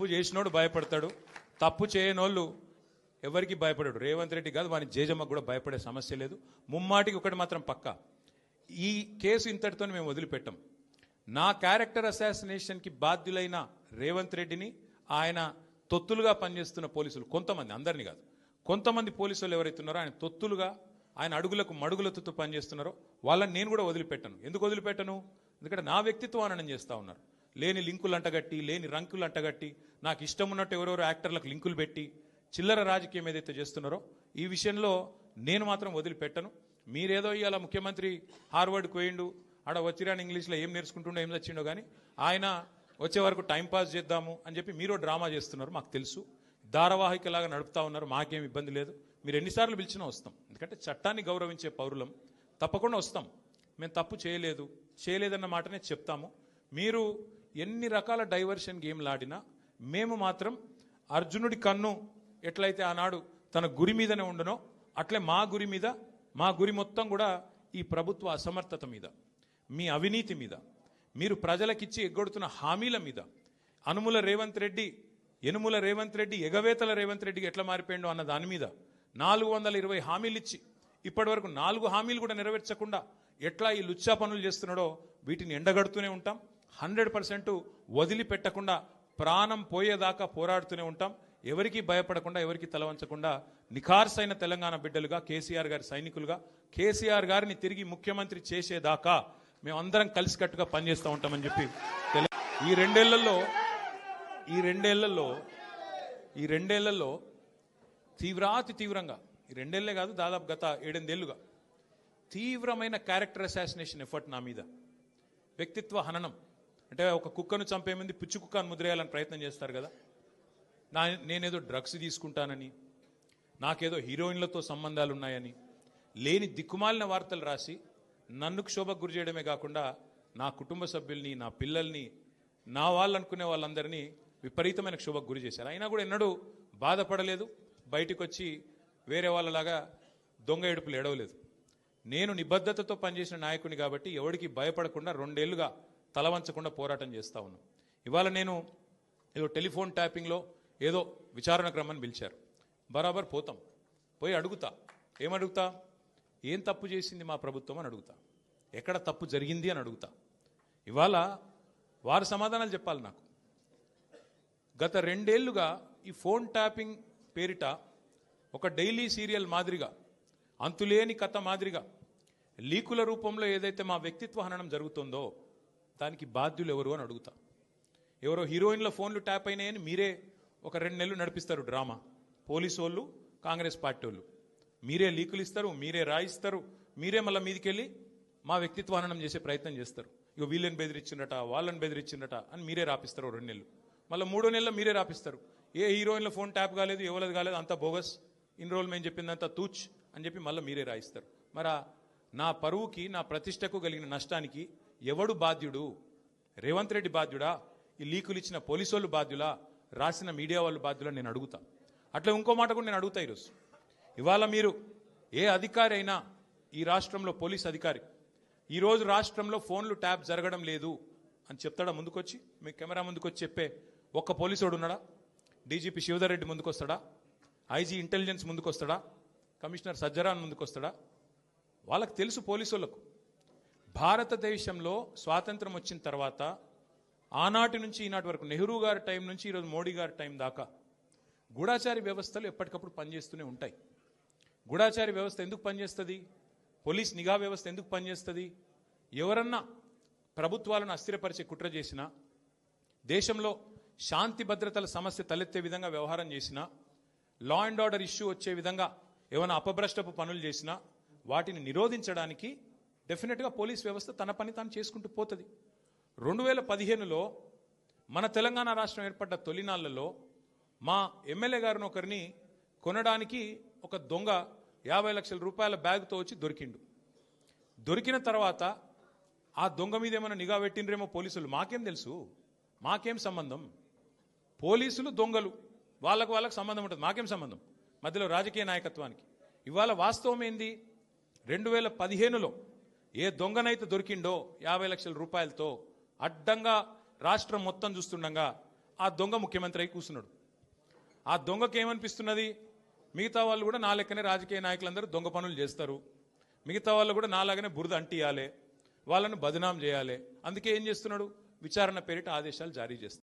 తప్పు చేసినోడు భయపడతాడు. తప్పు చేయనోళ్ళు ఎవరికి భయపడాడు? రేవంత్ రెడ్డి కాదు వాని జేజమ్మకు కూడా భయపడే సమస్య లేదు. ముమ్మాటికి ఒకటి మాత్రం పక్క. ఈ కేసు ఇంతటితో మేము వదిలిపెట్టాం. నా క్యారెక్టర్ అసాసినేషన్కి బాధ్యులైన రేవంత్ రెడ్డిని ఆయన తొత్తులుగా పనిచేస్తున్న పోలీసులు కొంతమంది అందరినీ కాదు. కొంతమంది పోలీసులు ఎవరైతే ఉన్నారో ఆయన తొత్తులుగా ఆయన అడుగులకు మడుగులతో పనిచేస్తున్నారో వాళ్ళని నేను కూడా వదిలిపెట్టను. ఎందుకు వదిలిపెట్టను? ఎందుకంటే నా వ్యక్తిత్వం ఆనందం చేస్తా ఉన్నారు. లేని లింకులు అంటగట్టి లేని రంకులు అంటగట్టి నాకు ఇష్టం ఉన్నట్టు ఎవరెవరో యాక్టర్లకు లింకులు పెట్టి చిల్లర రాజకీయం ఏదైతే చేస్తున్నారో ఈ విషయంలో నేను మాత్రం వదిలిపెట్టను. మీరేదో ఇవాళ ముఖ్యమంత్రి హార్వర్డ్కి పోయిండు ఆడ వచ్చిరాని ఇంగ్లీష్లో ఏం నేర్చుకుంటుండో ఏం చచ్చిండో కానీ ఆయన వచ్చే వరకు టైం పాస్ చేద్దాము అని చెప్పి మీరు డ్రామా చేస్తున్నారు మాకు తెలుసు. ధారావాహికలాగా నడుపుతా ఉన్నారు మాకేం ఇబ్బంది లేదు. మీరు ఎన్నిసార్లు పిలిచినా వస్తాం. ఎందుకంటే చట్టాన్ని గౌరవించే పౌరులం. తప్పకుండా వస్తాం. మేము తప్పు చేయలేదు. చేయలేదన్న మాటనే చెప్తాము. మీరు ఎన్ని రకాల డైవర్షన్ గేమ్లు ఆడినా మేము మాత్రం అర్జునుడి కన్ను ఎట్లయితే ఆనాడు తన గురి మీదనే ఉండనో అట్లే మా గురి మీద మా గురి మొత్తం కూడా ఈ ప్రభుత్వ అసమర్థత మీద మీ అవినీతి మీద మీరు ప్రజలకిచ్చి ఎగ్గొడుతున్న హామీల మీద అనుముల రేవంత్ రెడ్డి ఎనుముల రేవంత్ రెడ్డి ఎగవేతల రేవంత్ రెడ్డికి ఎట్లా మారిపోయిండో అన్న దాని మీద నాలుగు వందల ఇరవై హామీలు ఇచ్చి ఇప్పటి వరకు నాలుగు హామీలు కూడా నెరవేర్చకుండా ఎట్లా ఈ లుచ్చా పనులు చేస్తున్నాడో వీటిని ఎండగడుతూనే ఉంటాం. హండ్రెడ్ పర్సెంట్ వదిలిపెట్టకుండా ప్రాణం పోయేదాకా పోరాడుతూనే ఉంటాం. ఎవరికి భయపడకుండా ఎవరికి తలవంచకుండా నిఖార్సైన తెలంగాణ బిడ్డలుగా కేసీఆర్ గారి సైనికులుగా కేసీఆర్ గారిని తిరిగి ముఖ్యమంత్రి చేసేదాకా మేమందరం కలిసికట్టుగా పనిచేస్తూ ఉంటామని చెప్పి ఈ రెండేళ్ళలో ఈ రెండేళ్ళలో ఈ రెండేళ్ళలో తీవ్రాతి తీవ్రంగా ఈ రెండేళ్ళే కాదు దాదాపు గత ఏడెనిమిదేళ్ళుగా తీవ్రమైన క్యారెక్టర్ అసాసినేషన్ ఎఫర్ట్ నా మీద. వ్యక్తిత్వ హననం. అంటే ఒక కుక్కను చంపే ముందు పిచ్చి కుక్కను ముద్రేయాలని ప్రయత్నం చేస్తారు కదా? నా నేనేదో డ్రగ్స్ తీసుకుంటానని నాకేదో హీరోయిన్లతో సంబంధాలు ఉన్నాయని లేని దిక్కుమాలిన వార్తలు రాసి నన్ను క్షోభకు గురి చేయడమే కాకుండా నా కుటుంబ సభ్యుల్ని నా పిల్లల్ని నా వాళ్ళు అనుకునే వాళ్ళందరినీ విపరీతమైన క్షోభకు గురి చేశారు. అయినా కూడా ఎన్నడూ బాధపడలేదు బయటికి వచ్చి వేరే వాళ్ళలాగా దొంగ ఏడుపులు ఎడవలేదు నేను నిబద్ధతతో పనిచేసిన నాయకుని కాబట్టి ఎవరికి భయపడకుండా రెండేళ్ళుగా తలవంచకుండా పోరాటం చేస్తూ ఉన్నాం. ఇవాళ నేను ఏదో టెలిఫోన్ ట్యాపింగ్లో ఏదో విచారణ క్రమాన్ని పిలిచారు. బరాబర్ పోతాం. పోయి అడుగుతా. ఏమడుగుతా ఏం తప్పు చేసింది మా ప్రభుత్వం అని అడుగుతా. ఎక్కడ తప్పు జరిగింది అని అడుగుతా. ఇవాళ వారు సమాధానాలు చెప్పాలి నాకు. గత రెండేళ్ళుగా ఈ ఫోన్ ట్యాపింగ్ పేరిట ఒక డైలీ సీరియల్ మాదిరిగా అంతులేని కథ మాదిరిగా లీకుల రూపంలో ఏదైతే మా వ్యక్తిత్వ హననం జరుగుతుందో దానికి బాధ్యులు ఎవరు అని అడుగుతా. ఎవరో హీరోయిన్ల ఫోన్లు ట్యాప్ అయినాయని మీరే ఒక రెండు నెలలు నడిపిస్తారు డ్రామా. పోలీసు వాళ్ళు కాంగ్రెస్ పార్టీ వాళ్ళు. మీరే లీకులు ఇస్తారు మీరే రాయిస్తారు మీరే మళ్ళీ మీదికెళ్ళి మా వ్యక్తిత్వ హననం చేసే ప్రయత్నం చేస్తారు. ఇక వీళ్ళని బెదిరించిండట వాళ్ళని బెదిరించిండట అని మీరే రాపిస్తారు రెండు నెలలు. మళ్ళీ మూడో నెలలు మీరే రాపిస్తారు. ఏ హీరోయిన్ల ఫోన్ ట్యాప్ కాలేదు ఎవరిది కాలేదు అంత బోగస్ ఇన్ని రోజులు మేము చెప్పిందంతా తూచ్ అని చెప్పి మళ్ళీ మీరే రాయిస్తారు. మరి నా పరువుకి నా ప్రతిష్టకు కలిగిన నష్టానికి ఎవడు బాధ్యుడు? రేవంత్ రెడ్డి బాధ్యుడా? ఈ లీకులు ఇచ్చిన పోలీసు వాళ్ళు బాధ్యులా? రాసిన మీడియా వాళ్ళు బాధ్యులా? నేను అడుగుతా. అట్లా ఇంకో మాట కూడా నేను అడుగుతా ఈరోజు. ఇవాళ మీరు ఏ అధికారి అయినా ఈ రాష్ట్రంలో పోలీస్ అధికారి. ఈరోజు రాష్ట్రంలో ఫోన్లు ట్యాప్ జరగడం లేదు అని చెప్తాడా ముందుకొచ్చి? మీ కెమెరా ముందుకొచ్చి చెప్పే ఒక్క పోలీసుడు ఉన్నాడా? డీజీపీ శివధర్ రెడ్డి ముందుకు వస్తాడా ఐజీ ఇంటెలిజెన్స్ ముందుకు వస్తాడా కమిషనర్ సజ్జరాన్ ముందుకు వస్తాడా వాళ్ళకి తెలుసు పోలీసు వాళ్ళకు భారతదేశంలో స్వాతంత్రం వచ్చిన తర్వాత ఆనాటి నుంచి ఈనాటి వరకు నెహ్రూ గారి టైం నుంచి ఈరోజు మోడీ గారి టైం దాకా గూఢాచారి వ్యవస్థలు ఎప్పటికప్పుడు పనిచేస్తూనే ఉంటాయి. గూఢాచారి వ్యవస్థ ఎందుకు పనిచేస్తుంది? పోలీస్ నిఘా వ్యవస్థ ఎందుకు పనిచేస్తుంది? ఎవరన్నా ప్రభుత్వాలను అస్థిరపరిచే కుట్ర చేసినా దేశంలో శాంతి భద్రతల సమస్య తలెత్తే విధంగా వ్యవహారం చేసినా లా అండ్ ఆర్డర్ ఇష్యూ వచ్చే విధంగా ఏమైనా అపభ్రష్టపు పనులు చేసినా వాటిని నిరోధించడానికి డెఫినెట్గా పోలీస్ వ్యవస్థ తన పని తాను చేసుకుంటూ పోతుంది. రెండు వేల పదిహేనులో మన తెలంగాణ రాష్ట్రం ఏర్పడ్డ తొలినాళ్ళలో మా ఎమ్మెల్యే గారిని ఒకరిని కొనడానికి ఒక దొంగ యాభై లక్షల రూపాయల బ్యాగ్తో వచ్చి దొరికిండు. దొరికిన తర్వాత ఆ దొంగ మీద ఏమైనా నిఘా పెట్టిండ్రేమో పోలీసులు? మాకేం తెలుసు? మాకేం సంబంధం? పోలీసులు దొంగలు. వాళ్ళకు వాళ్ళకి సంబంధం ఉంటుంది. మాకేం సంబంధం? మధ్యలో రాజకీయ నాయకత్వానికి. ఇవాళ వాస్తవం ఏంది? రెండు వేల పదిహేనులో ఏ దొంగనైతే దొరికిండో యాభై లక్షల రూపాయలతో అడ్డంగా రాష్ట్రం మొత్తం చూస్తుండగా ఆ దొంగ ముఖ్యమంత్రి అయి కూర్చున్నాడు. ఆ దొంగకి ఏమనిపిస్తున్నది? మిగతా వాళ్ళు కూడా నా లెక్కనే రాజకీయ నాయకులందరూ దొంగ పనులు చేస్తారు. మిగతా వాళ్ళు కూడా నాలాగనే బురద అంటియాలి. వాళ్ళను బదనాం చేయాలి. అందుకే ఏం చేస్తున్నాడు? విచారణ పేరిట ఆదేశాలు జారీ చేస్తాడు